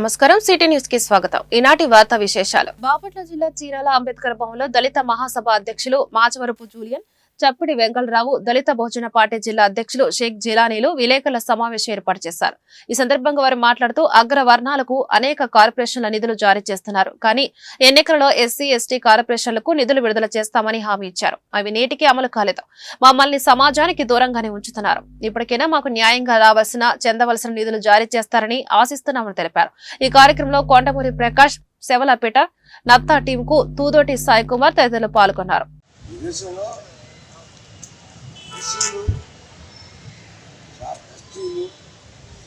నమస్కారం. సిటీ న్యూస్కి స్వాగతం. ఈనాటి వార్తా విశేషాలు. బాపట్ల జిల్లా చీరాల అంబేద్కర్ భవన్లో దళిత మహాసభ అధ్యక్షులు మాచవరపు జూలియన్ చప్పిడి వెంకలరావు దళిత భోజన పార్టీ జిల్లా అధ్యక్షులు షేక్ జిలానీలు విలేకరుల సమావేశం ఏర్పాటు చేశారు. ఈ సందర్భంగా వారు మాట్లాడుతూ అగ్ర వర్ణాలకు అనేక కార్పొరేషన్ల నిధులు జారీ చేస్తున్నారు. కానీ ఎన్నికలలో ఎస్సీ ఎస్టీ కార్పొరేషన్లకు నిధులు విడుదల చేస్తామని హామీ ఇచ్చారు. అవి నేటికి అమలు కాలేదు. మమ్మల్ని సమాజానికి దూరంగానే ఉంచుతున్నారు. ఇప్పటికైనా మాకు న్యాయంగా రావాల్సిన చెందవలసిన నిధులు జారీ చేస్తారని ఆశిస్తున్నామని తెలిపారు. ఈ కార్యక్రమంలో కొండమూరి ప్రకాష్ శవలపేట నత్తా టీం కు తూదోటి సాయి కుమార్ తదితరులు పాల్గొన్నారు. ఈ వస్తువులు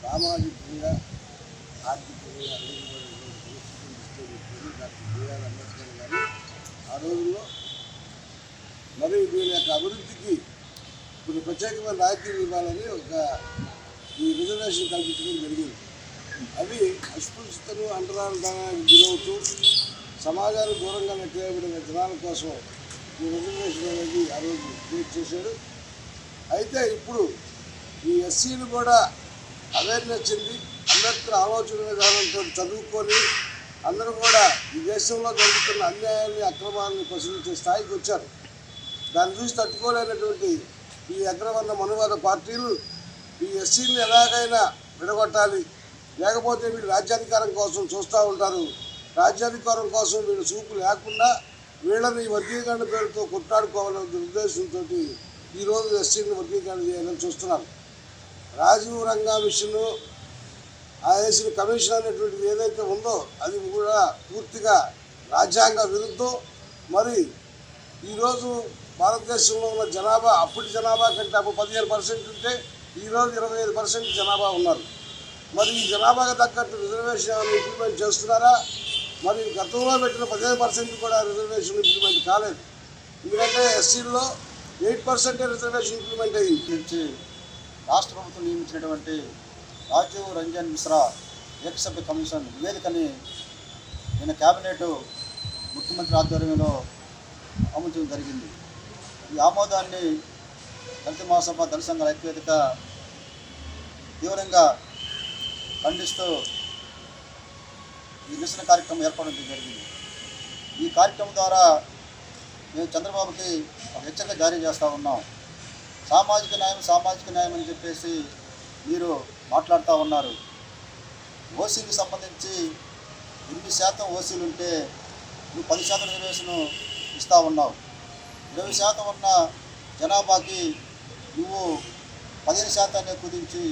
సామాజికంగా ఆర్థికంగా వెనుకబడినటువంటి పరిస్థితులను దృష్టిలో డాక్టర్ బిఆర్ అంబేద్కర్ గారు ఆ రోజుల్లో. మరి దీని యొక్క అభివృద్ధికి కొన్ని ప్రత్యేకమైన రాయితీలు ఇవ్వాలని ఒక ఈ రిజర్వేషన్ కల్పించడం జరిగింది. అవి అస్పృశ్యతను అంటరానికి గురవుతూ సమాజానికి దూరంగా నెట్టేయబడిన జనాల కోసం ఈ రిజర్వేషన్ అనేది ఆ రోజు క్రియేట్ చేశాడు అయితే ఇప్పుడు ఈ ఎస్సీలు కూడా అవేర్నెస్ చెంది అందరికీ ఆలోచన విధానంతో చదువుకొని అందరూ కూడా ఈ దేశంలో జరుగుతున్న అన్యాయాన్ని అక్రమాలను ప్రశ్నించే స్థాయికి వచ్చారు. దాన్ని చూసి తట్టుకోలేనటువంటి ఈ అగ్రవర్ణ మనువాద పార్టీలు ఈ ఎస్సీని ఎలాగైనా విడగొట్టాలి. లేకపోతే వీళ్ళు రాజ్యాధికారం కోసం చూస్తూ ఉంటారు. రాజ్యాధికారం కోసం వీళ్ళు చూపు లేకుండా వీళ్ళని వర్గీకరణ పేరుతో కొట్లాడుకోవాలనే ఉద్దేశంతో ఈరోజు ఎస్సీని వర్గీకరణ చేయాలని చూస్తున్నారు. రాజీవ్ రంగా మిషన్ ఆ వేసిన కమిషన్ అనేటువంటిది ఏదైతే ఉందో అది కూడా పూర్తిగా రాజ్యాంగ విరుద్ధం. మరి ఈరోజు భారతదేశంలో ఉన్న జనాభా అప్పటి జనాభా కంటే అప్పుడు పదిహేను పర్సెంట్ ఉంటే ఈరోజు ఇరవై ఐదు పర్సెంట్ జనాభా ఉన్నారు. మరి ఈ జనాభాకు తగ్గట్టు రిజర్వేషన్ ఏమైనా ఇంప్లిమెంట్ చేస్తున్నారా? మరి గతంలో పెట్టిన పదిహేను పర్సెంట్ కూడా రిజర్వేషన్ ఇంప్లిమెంట్ కాలేదు. ఎందుకంటే ఎస్సీల్లో ఎయిట్ పర్సెంట్ రిజర్వేషన్ ఇంప్లిమెంట్ అయ్యింది నుంచి రాష్ట్ర ప్రభుత్వం నియమించినటువంటి రాజీవ్ రంజన్ మిశ్రా ఏకసభ్య కమిషన్ నివేదికని నిన్న కేబినెట్ ముఖ్యమంత్రి ఆధ్వర్యంలో ఆమోదించడం జరిగింది. ఈ ఆమోదాన్ని దళిత మహాసభ దళిత సంఘాల ఐక్యవేదిక తీవ్రంగా ఖండిస్తూ ఈ నిరసన కార్యక్రమం ఏర్పడడం జరిగింది. ఈ కార్యక్రమం ద్వారా మేము చంద్రబాబుకి ఒక హెచ్చరిక జారీ చేస్తూ ఉన్నాం. సామాజిక న్యాయం సామాజిక న్యాయం అని చెప్పేసి మీరు మాట్లాడుతూ ఉన్నారు. ఓసీకి సంబంధించి ఎనిమిది శాతం ఓసీలు ఉంటే నువ్వు పది శాతం రిజర్వేషన్ ఇస్తూ ఉన్నావు. ఇరవై శాతం ఉన్న జనాభాకి నువ్వు పదిహేను శాతాన్ని కుదించి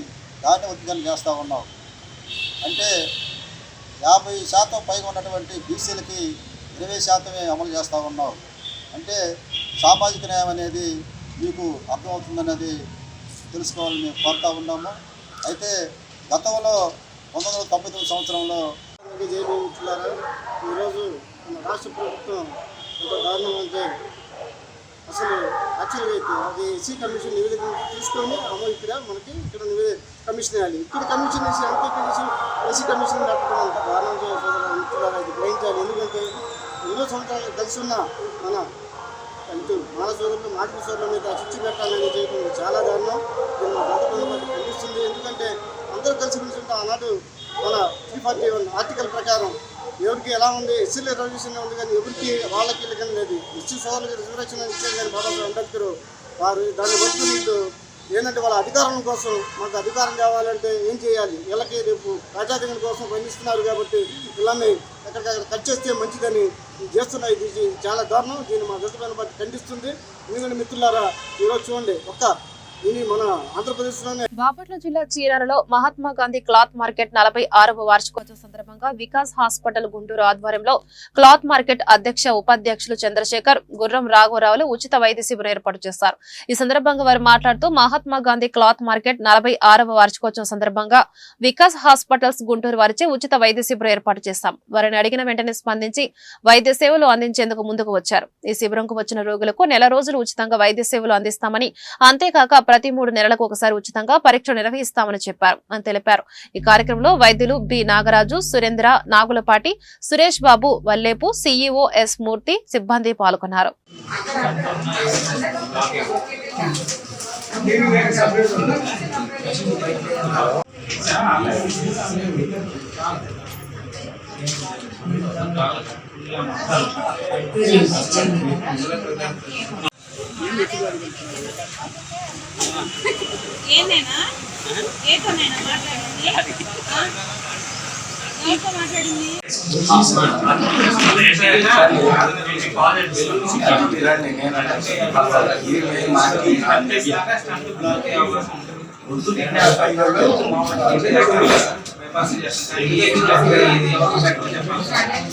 దాన్ని వర్గీకరణ చేస్తూ ఉన్నావు. అంటే యాభై శాతం పైగా ఉన్నటువంటి బీసీలకి ఇరవై శాతమే అమలు చేస్తూ ఉన్నావు. అంటే సామాజిక న్యాయం అనేది మీకు అర్థమవుతుందన్నది తెలుసుకోవాలని మేము కోరుతా ఉన్నాము అయితే గతంలో పంతొమ్మిది వందల తొంభై తొమ్మిది సంవత్సరంలో జయభూమిట్లారా ఈరోజు మన రాష్ట్ర ప్రభుత్వం ఒక దారుణం అంటే అసలు యాక్చువల్గా అయితే అది ఎస్సీ కమిషన్ నివేదిక తీసుకొని అమ్మ ఇక్కడ మనకి ఇక్కడ నివేదిక కమిషన్ వేయాలి ఇక్కడ కమిషన్ వేసి అంతే కమిషన్ ఎస్సీ కమిషన్ పెట్టడం అంత దారుణం చేయాలి గ్రహించాలి ఎందుకంటే ఎన్నో సంవత్సరాలు కలిసి ఉన్న మన అంటూ మాల సోదరులు మాటల మీద చిచ్చు పెట్టాలని చేయడం చాలా దారుణం. దీన్ని మా కనిపిస్తుంది. ఎందుకంటే అందరూ కలిసి కూర్చుంటే ఆనాడు మన త్రీ ఫార్టీ వన్ ఆర్టికల్ ప్రకారం ఎవరికి ఎలా ఉంది? ఎస్సీల రిజర్వేషన్ ఉంది? కానీ ఎవరికి వాళ్ళకి వీళ్ళకని లేదు. ఎస్సీ సోదరులకు రిజర్వేషన్ ఇచ్చారు కానీ బాబా అంబేద్కర్ వారు. దాన్ని బట్టి వీళ్ళు ఏంటంటే వాళ్ళ అధికారం కోసం మాకు అధికారం కావాలంటే ఏం చేయాలి? వీళ్ళకి రేపు రాజ్యాధికారం కోసం పనిస్తున్నారు కాబట్టి వీళ్ళని ఎక్కడికక్కడ కట్ చేస్తే మంచిదని చేస్తున్నాయి ఇది చాలా దారుణం. దీన్ని మా దళితులను బట్టి ఖండిస్తుంది. ఎందుకంటే మిత్రులారా ఈరోజు చూడండి ఒక్క బాపట్ల జిల్లా చీరాలలో మహాత్మా గాంధీ క్లాత్ మార్కెట్ నలభై ఆరవ వార్షికోత్సవం సందర్భంగా వికాస్ హాస్పిటల్ గుంటూరు ఆధ్వర్యంలో క్లాత్ మార్కెట్ అధ్యక్ష ఉపాధ్యక్షులు చంద్రశేఖర్ గుర్రం రాఘవరావులు ఉచిత వైద్య శిబిరం ఏర్పాటు చేశారు. ఈ సందర్భంగా వారు మాట్లాడుతూ మహాత్మా గాంధీ క్లాత్ మార్కెట్ నలభై ఆరవ వార్షికోత్సవం సందర్భంగా వికాస్ హాస్పిటల్స్ గుంటూరు వారిచే ఉచిత వైద్య శిబిరం ఏర్పాటు చేశాం. వారిని అడిగిన వెంటనే స్పందించి వైద్య సేవలు అందించేందుకు ముందుకు వచ్చారు. ఈ శిబిరంకు వచ్చిన రోగులకు నెల రోజులు ఉచితంగా వైద్య సేవలు అందిస్తామని అంతేకాక ప్రతి మూడు నెలలకు ఒకసారి ఉచితంగా పరీక్ష నిర్వహిస్తామని చెప్పారు అని తెలిపారు. ఈ కార్యక్రమంలో వైద్యులు B. Nagaraju Surendra Nagulapati Suresh Babu Vallepu CEO S. Murthy సిబ్బంది పాల్గొన్నారు. ఏతోనేనా మాట్లాడింది? మాట్లాడింది?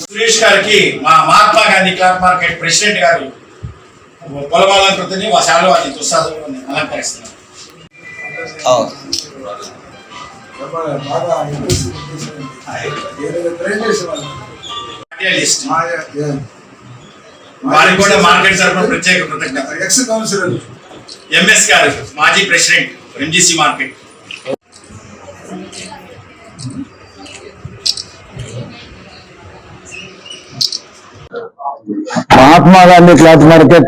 సురేష్ గారికి మా Mahatma Gandhi cloth market president గారు పొలమాలంకృతిని శాలో అది దుస్సాదులు అలంకరిస్తున్నారు. వారికి కూడా మార్కెట్ తరఫున ప్రత్యేక కృతజ్ఞత ఎక్స్ కౌన్సిలర్. ఎంఎస్ గారు మాజీ president MGC market. Mahatma Gandhi cloth market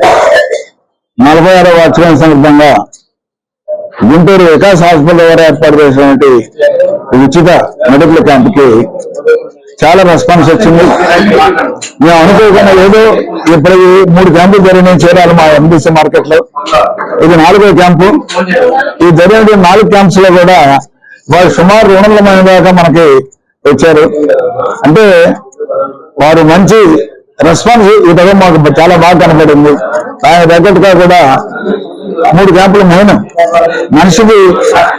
నలభై ఆరో వార్షికం సందర్భంగా గుంటూరు వికాస్ హాస్పిటల్ ద్వారా ఏర్పాటు చేసినటువంటి ఉచిత మెడికల్ క్యాంప్కి చాలా రెస్పాన్స్ వచ్చింది. మేము అనుకోకుండా ఏదో ఇప్పుడు మూడు క్యాంపులు జరిగినాయి. చేరాలి మా ఎంబీసీ మార్కెట్లో ఇది నాలుగో క్యాంపు. ఈ జరిగిన నాలుగు క్యాంప్స్లో కూడా వారు సుమారు రెండు వందల మంది దాకా మనకి వచ్చారు. అంటే వారు మంచి రెస్పాన్స్ ఈ దగ్గర మాకు చాలా బాగా కనపడింది దాని తగ్గట్టుగా కూడా మూడు క్యాంపులు మెయిన్. మనిషికి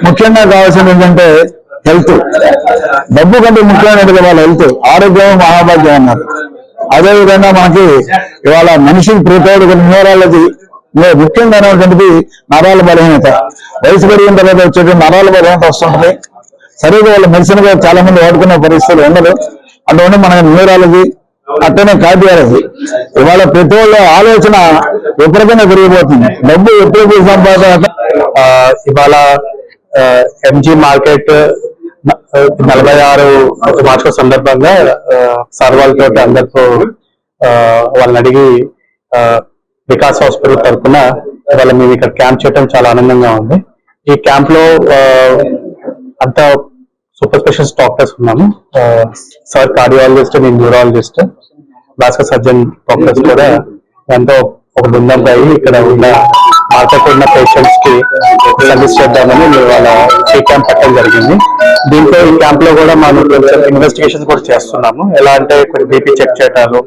ముఖ్యంగా కావాల్సింది ఏంటంటే హెల్త్ డబ్బు కంటే ముఖ్యమైనది వాళ్ళ హెల్త్ ఆరోగ్యం మహాభాగ్యం అన్నారు. అదే విధంగా మనకి ఇవాళ మనిషికి ప్రిపేర్డ్ న్యూరాలజీ ముఖ్యంగా అనేటువంటిది నరాల బలహీనత. వయసు పెరిగిన తర్వాత వచ్చేటువంటి నరాల బలహీనత వస్తుంటుంది. సరిగ్గా వాళ్ళ మెడిసిన్గా చాలా మంది వాడుకునే పరిస్థితులు ఉండదు. అటువంటి మనకి న్యూరాలజీ అట్టనే కార్డియాలజీ ఇవాళ ప్రతి ఆలోచన విపరీతంగా పెరిగిపోతుంది. డబ్బు ఎప్పుడు సంపాదన ఆ, ఇవాళ ఎంజీ మార్కెట్ నలభై ఆరు వార్షిక సందర్భంగా సార్ వాళ్ళతో అందరితో వాళ్ళని అడిగి వికాస్ హాస్పిటల్ తరఫున ఇవాళ మేము ఇక్కడ క్యాంప్ చేయడం చాలా ఆనందంగా ఉంది. ఈ క్యాంప్లో అంత అంతా సూపర్ స్పెషలిస్ట్ డాక్టర్స్ ఉన్నాము. సార్ కార్డియాలజిస్ట్ నేను న్యూరాలజిస్ట్ భాస్కర్ సర్జన్ డాక్టర్స్ కూడా ఎంతో ఒక బృందంగా అయ్యి ఇక్కడ ఉన్న మార్కెట్ ఉన్న పేషెంట్స్కి సర్వీస్ చేద్దామని మేము వాళ్ళ ఈ క్యాంప్ పెట్టడం జరిగింది. దీంతో ఈ క్యాంప్లో కూడా మనం ఇన్వెస్టిగేషన్ కూడా చేస్తున్నాము. ఎలా అంటే కొన్ని బీపీ చెక్ చేయటాలు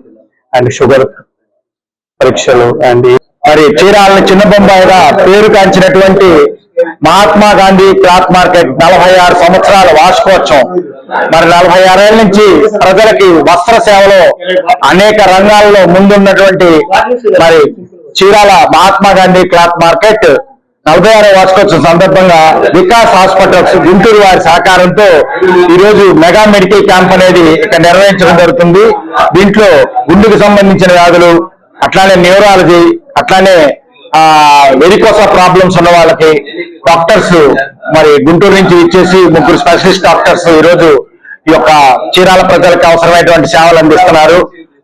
అండ్ షుగర్ పరీక్షలు అండ్ మరి చీరాలని చిన్న బొంబాయిగా పేరు కాంచినటువంటి మహాత్మా గాంధీ క్లాత్ మార్కెట్ నలభై ఆరు సంవత్సరాల వార్షికోత్సవం. మరి నలభై ఆరేళ్ళ నుంచి ప్రజలకి వస్త్ర సేవలో అనేక రంగాల్లో ముందున్నటువంటి మరి చీరాల మహాత్మా గాంధీ క్లాత్ మార్కెట్ నలభై ఆరో వార్షికోత్సవం సందర్భంగా వికాస్ హాస్పిటల్స్ గుంటూరు వారి సహకారంతో ఈ రోజు మెగా మెడికల్ క్యాంప్ అనేది ఇక్కడ నిర్వహించడం జరుగుతుంది. దీంట్లో గుండెకు సంబంధించిన వ్యాధులు అట్లానే న్యూరాలజీ అట్లానే వెరికోస ప్రాబ్లమ్స్ ఉన్న వాళ్ళకి డాక్టర్స్ మరి గుంటూరు నుంచి ఇచ్చేసి ముగ్గురు స్పెషలిస్ట్ డాక్టర్స్ ఈ రోజు ఈ యొక్క చీరాల ప్రజలకు అవసరమైనటువంటి సేవలు అందిస్తున్నారు.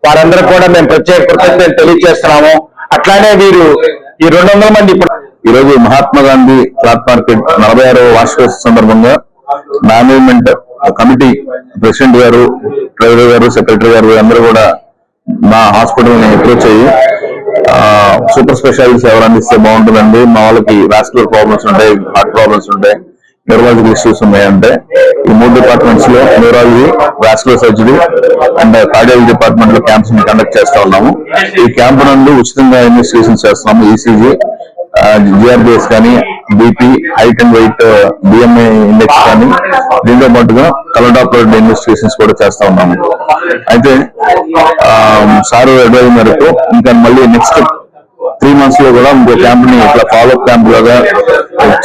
వారందరూ కూడా మేము ప్రత్యేక కృతజ్ఞతలు తెలియజేస్తున్నాము. అట్లానే వీరు ఈ రెండు వందల మంది ఇప్పుడు ఈ రోజు మహాత్మా గాంధీ క్లాత్ మార్కెట్ నలభై ఆరవ వార్షికోత్సవ సందర్భంగా మేనేజ్మెంట్ కమిటీ ప్రెసిడెంట్ గారు ట్రెజరర్ గారు సెక్రటరీ గారు అందరూ కూడా మా హాస్పిటల్ని అప్రోచ్ అయ్యి సూపర్ స్పెషాలిటీ సేవలు అందిస్తే బాగుంటుందండి. మా వాళ్ళకి వాస్కులర్ ప్రాబ్లమ్స్ ఉంటాయి హార్ట్ ప్రాబ్లమ్స్ ఉంటాయి న్యూరాలజికల్ ఇష్యూస్ ఉన్నాయంటే ఈ మూడు డిపార్ట్మెంట్స్లో neurology vascular surgery and cardiology డిపార్ట్మెంట్లో క్యాంప్స్ని కండక్ట్ చేస్తా ఉన్నాము. ఈ క్యాంప్ నందు ఉచితంగా ఇన్వెస్టిగేషన్ చేస్తున్నాము ఈసీజీ జిఆర్బిఎస్ కానీ BP height and weight BMI index కానీ దీంతో పాటుగా కలర్ డాక్టర్ ఇన్వెస్టిగేషన్స్ కూడా చేస్తా ఉన్నాము. అయితే సార్ అడ్వైజ్ మేరకు ఇంకా మళ్ళీ నెక్స్ట్ త్రీ మంత్స్లో కూడా ఇంకో క్యాంప్ని ఇట్లా ఫాలో అప్ క్యాంప్ లాగా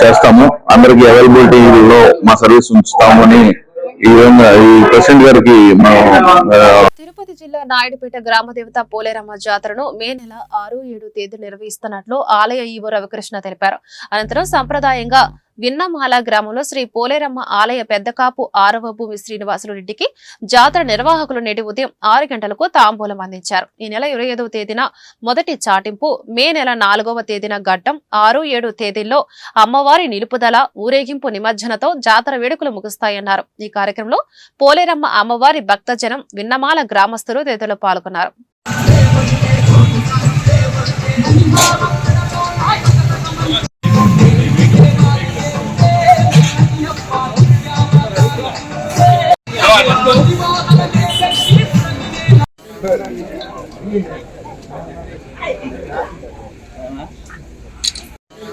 చేస్తాము. అందరికి అవైలబిలిటీ లో మా సర్వీస్ ఉంచుతాము అని ఈ విధంగా ఈ ప్రెసిడెంట్ గారికి మనం తిరుపతి జిల్లా నాయుడుపేట గ్రామ దేవత పోలేరమ్మ జాతరను మే నెల ఆరు ఏడు తేదీ నిర్వహిస్తున్నట్లు ఆలయ ఈవో రవికృష్ణ తెలిపారు. అనంతరం సంప్రదాయంగా విన్నమాల గ్రామంలో శ్రీ పోలేరమ్మ ఆలయ పెద్దకాపు ఆరవ భూమి శ్రీనివాసులు రెడ్డికి జాతర నిర్వాహకులు నేటి ఉదయం ఆరు గంటలకు తాంబూలం అందించారు. ఈ నెల ఇరవై ఐదవ తేదీన మొదటి చాటింపు మే నెల నాలుగవ తేదీన గడ్డం ఆరు ఏడు తేదీల్లో అమ్మవారి నిలుపుదల ఊరేగింపు నిమజ్జనతో జాతర వేడుకలు ముగుస్తాయన్నారు. ఈ కార్యక్రమంలో పోలేరమ్మ అమ్మవారి భక్తజనం విన్నమాల గ్రామస్తులు తదితరులు పాల్గొన్నారు.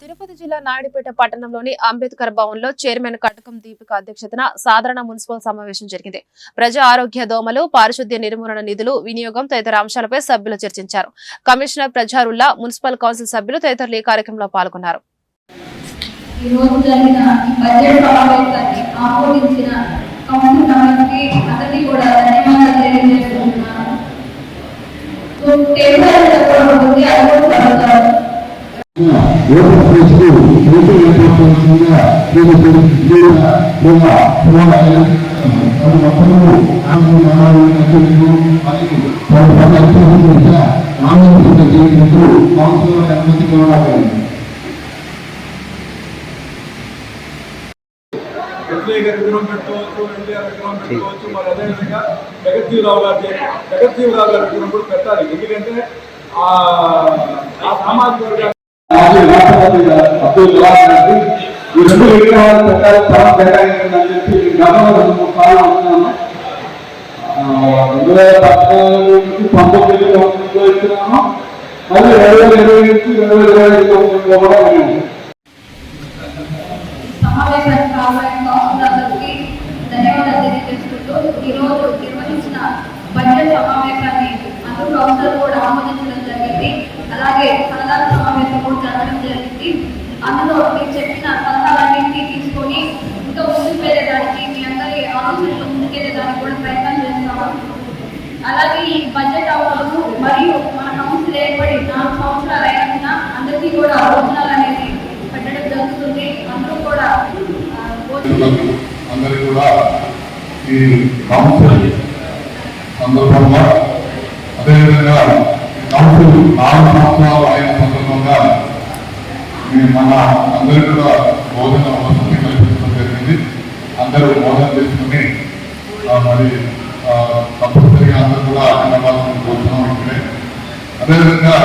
తిరుపతి జిల్లా నాయుడుపేట పట్టణంలోని అంబేద్కర్ భవన్లో చైర్మన్ కటకం దీపిక అధ్యక్షతన సాధారణ మున్సిపల్ సమావేశం జరిగింది. ప్రజా ఆరోగ్య దోమలు పారిశుద్ధ్య నిర్మూలన నిధులు వినియోగం తదితర అంశాలపై సభ్యులు చర్చించారు. కమిషనర్ ప్రజారుల్లా మున్సిపల్ కౌన్సిల్ సభ్యులు తదితరులు ఈ కార్యక్రమంలో పాల్గొన్నారు. ఈ రోజు జరిగిన ఈ బడ్జెట్ సమావేశాన్ని ఆమోదించిన కౌన్సిల్ అందరికీ కూడా ధన్యవాదాలు తెలియజేస్తున్నాను. సో టేబుల్ అనేది కూడా ఉంటుంది అది కూడా చదువుతారు ఎస్ఐ గారి విగ్రహం పెట్టుకోవచ్చు ఎన్టీఆర్ విగ్రహం పెట్టుకోవచ్చు మరి అదేవిధంగా జగజ్జీవరావు గారి జగజ్జీవరావు గారి విగ్రహం కూడా పెట్టాలి ఎందుకంటే ఆ ఆ సామాజిక వర్గానికి అబ్దుల్ కలాం గారికి ఈ రెండు విగ్రహాలు పెట్టాలి స్థలం కేటాయించిందని చెప్పి గతంలో రెండు మూడు సార్లు అనుకున్నాను రెండు వేల పద్నాలుగు నుంచి పంతొమ్మిది సంవత్సరంలో ఇస్తున్నాను మళ్ళీ రెండు వేల ఇరవై నుంచి రెండు వేల ఇరవై ఐదు సంవత్సరంలో కూడా మేము సమావేశానికి కావాలని కౌన్సిలర్లకి ధన్యవాదాలు ఈరోజు నిర్వహించిన బడ్జెట్ సమావేశాన్ని అందరూ కౌన్సిలర్ కూడా ఆమోదించడం జరిగింది. అలాగే సలహాల సమావేశం కూడా జరగడం జరిగింది. అందులో మీరు చెప్పిన సలహాలన్నింటినీ తీసుకొని ఇంకా ముందుకు వెళ్ళేదానికి మీ అందరి ఆలోచనలు ముందుకెళ్ళేదానికి కూడా ప్రయత్నం చేస్తాము. అలాగే ఈ బడ్జెట్ అవ్వదు మరియు మన కౌన్సిల్ ఏర్పడి నాలుగు సంవత్సరాలు అయినా అందరికీ కూడా భోజనాలు అనేది పెట్టడం జరుగుతుంది అందరూ కూడా ఆ, భోజనం అందరికీ కూడా ఈ కౌన్సిల్ సందర్భంగా అదేవిధంగా కౌన్సిల్ నాలుగు సంవత్సరాలు అయిన సందర్భంగా మన అందరికీ కూడా బోధన వసతి కల్పించడం జరిగింది. అందరూ బోధన చేసుకుని మరి తప్పనిసరిగా అందరూ కూడా అన్నవాసం కోరుతున్నాం ఇక్కడే. అదేవిధంగా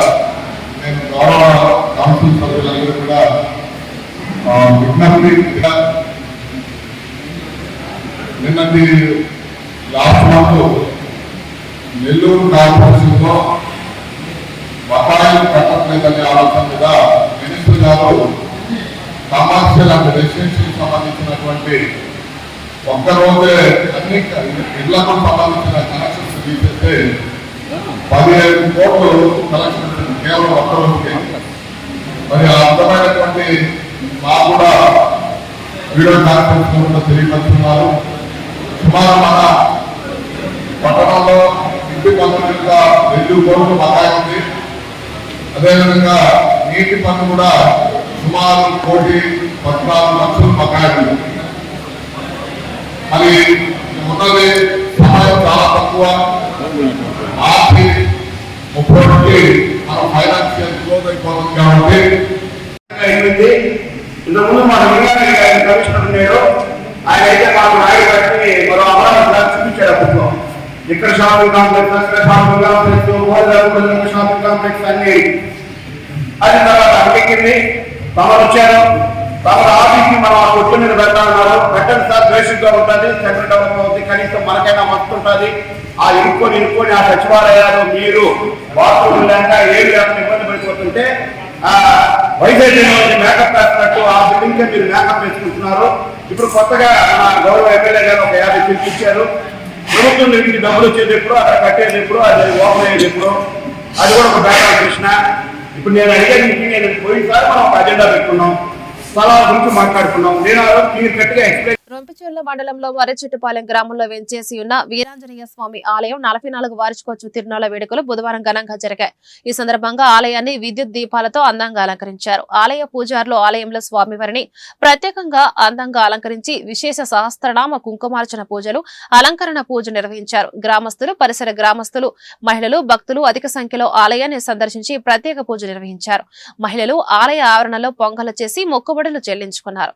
నేను గౌరవ కౌన్సిల్ సభ్యులందరూ కూడా ఆ, విజ్ఞప్తి నిన్నటి లాస్ట్ మంత్ నెల్లూరు కార్పొరేషన్లో బకాయిలు కట్టట్లేదనే ఆలోచన మీద మినిస్టర్ గారు కమర్షియల్ అండ్ రెసిడెన్షియల్ సంబంధించినటువంటి ఒక్కరోజే అన్ని ఇళ్ళకు సంబంధించిన కనెక్షన్స్ తీసేస్తే పదిహేను కోట్లు కలెక్షన్ కేవలం ఒక్కరోజుకి మరి ఆ అర్థమైనటువంటి మాకు కూడా వీడియో కాన్ఫరెన్స్ కూడా తెలియపరుస్తున్నారు. సుమారు మన పట్టణంలో ఇంటి పన్ను యొక్క వెయ్యి కోట్లు బకాయి ఉంది అదేవిధంగా నీటి పన్ను కూడా సుమారు కోటి పద్నాలుగు లక్షలు బకాయి ఉంది మరి ఉన్నది సహాయం చాలా తక్కువ. మార్చి ముప్పై నుండి మనం ఫైనాన్షియల్ క్లోజ్ అయిపోతుంది కాబట్టి. ఇంతకుముందు మన లింగారెడ్డి కమిషనర్ ఉన్నాడు ఆయన అయితే మాకు రాయి కట్టి మరో అమరావతి చూపించాడు అప్పట్లో ఇక్కడ షాపింగ్ కాంప్లెక్స్ అక్కడ shopping complex Godavari shopping complex అన్ని. అది తర్వాత అడిగింది తమరు వచ్చారు. తమరు ఆఫీస్ మనం ఆ కొట్టు మీద పెట్టాలన్నారు పెట్టండి సార్ ద్వేషంగా ఉంటుంది సెంట్రల్ డెవలప్ అవుతుంది కనీసం మనకైనా మస్తు ఉంటుంది. ఆ ఇరుక్కొని ఇరుక్కొని ఆ సచివాలయాలు మీరు బాత్రూమ్ లేక ఏమి లేకుండా ఇబ్బంది పడిపోతుంటే వైజాగ్ మేకప్ వేస్తున్నట్టు ఆ బిల్డింగ్కే మీరు మేకప్ వేసుకుంటున్నారు. ఇప్పుడు కొత్తగా మన గౌరవ ఎమ్మెల్యే గారు ఒక యాభై సీట్లు ఇచ్చారు. ప్రభుత్వం నుంచి డబ్బులు వచ్చేది ఎప్పుడు అక్కడ కట్టేది ఎప్పుడు అది ఓపెన్ అయ్యేది ఎప్పుడు అది కూడా ఒక బ్యాక్ కృష్ణ ఇప్పుడు నేను అడిగేది మీకు నేను పోయినసారి మనం ఒక అజెండా పెట్టుకున్నాం. స్థలాల గురించి మాట్లాడుకున్నాం. నేను ఆ రోజు క్లియర్ కట్గా ఎక్స్ప్లెయిన్ రొంపిచెర్ల మండలంలో మర్రిచెట్టుపాలెం గ్రామంలో వెంచేసి ఉన్న వీరాంజనేయ స్వామి ఆలయం నలభై నాలుగు వార్షికోత్సవ తిరునాళ్ళ వేడుకలు బుధవారం ఘనంగా జరిగాయి. ఈ సందర్భంగా ఆలయాన్ని విద్యుత్ దీపాలతో అందంగా అలంకరించారు. ఆలయ పూజారులు ఆలయంలో స్వామివారిని ప్రత్యేకంగా అందంగా అలంకరించి విశేష సహస్రనామ కుంకుమార్చన పూజలు అలంకరణ పూజ నిర్వహించారు. గ్రామస్తులు పరిసర గ్రామస్తులు మహిళలు భక్తులు అధిక సంఖ్యలో ఆలయాన్ని సందర్శించి ప్రత్యేక పూజ నిర్వహించారు. మహిళలు ఆలయ ఆవరణలో పొంగలు చేసి మొక్కుబడులు చెల్లించుకున్నారు.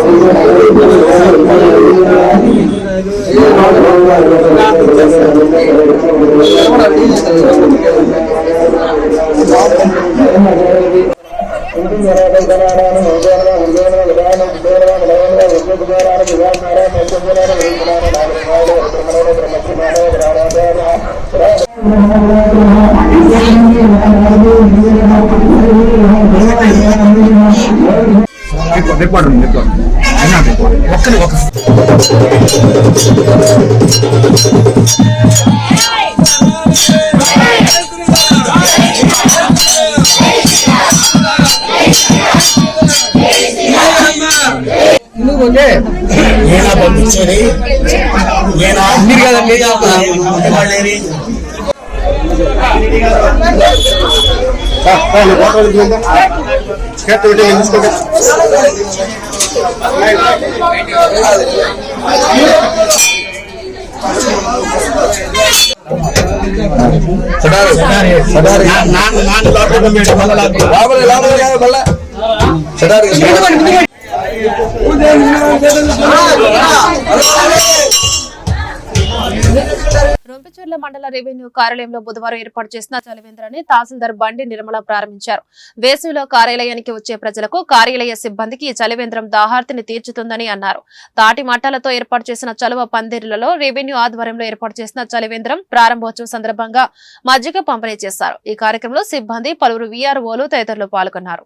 రికార్డు రికార్డు అయినా రికార్డు ఒక్కరి ఒక ఓకే నేనా పంపించేది నేనా మీరు కదండి వాళ్ళేరి రొంపిచెర్ల మండల రెవెన్యూ కార్యాలయంలో బుధవారం ఏర్పాటు చేసిన చలివేంద్రాన్ని తహసీల్దార్ బండి నిర్మల ప్రారంభించారు. వేసవిలో కార్యాలయానికి వచ్చే ప్రజలకు కార్యాలయ సిబ్బందికి ఈ చలివేంద్రం దాహార్తిని తీర్చుతుందని అన్నారు. తాటి మట్టాలతో ఏర్పాటు చేసిన చలువ పందిరులలో రెవెన్యూ ఆధ్వర్యంలో ఏర్పాటు చేసిన చలివేంద్రం ప్రారంభోత్సవం సందర్భంగా మజ్జిగ పంపిణీ చేశారు. ఈ కార్యక్రమంలో సిబ్బంది పలువురు వీఆర్ఓలు తదితరులు పాల్గొన్నారు.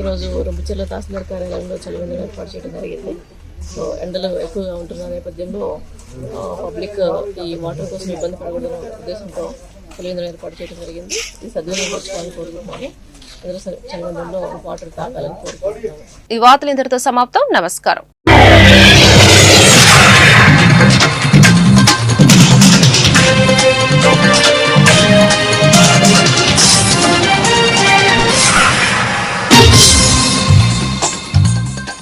ఈరోజు రుబ్బుచెర్ల తహసీల్దార్ కార్యాలయంలో చలివేంద్రం ఏర్పాటు చేయడం జరిగింది. సో ఎండలు ఎక్కువగా ఉంటున్న నేపథ్యంలో పబ్లిక్ ఈ వాటర్ కోసం ఇబ్బంది పడకూడదనే ఉద్దేశంతో చలివేంద్రం ఏర్పాటు చేయడం జరిగింది. ఈ సద్వినియోగించుకోవాలని కోరుకుంటున్నాము. వాటర్ తాగాలని కోరుకుంటున్నాము. ఈ వార్తలు ఇంతటితో సమాప్తం. నమస్కారం.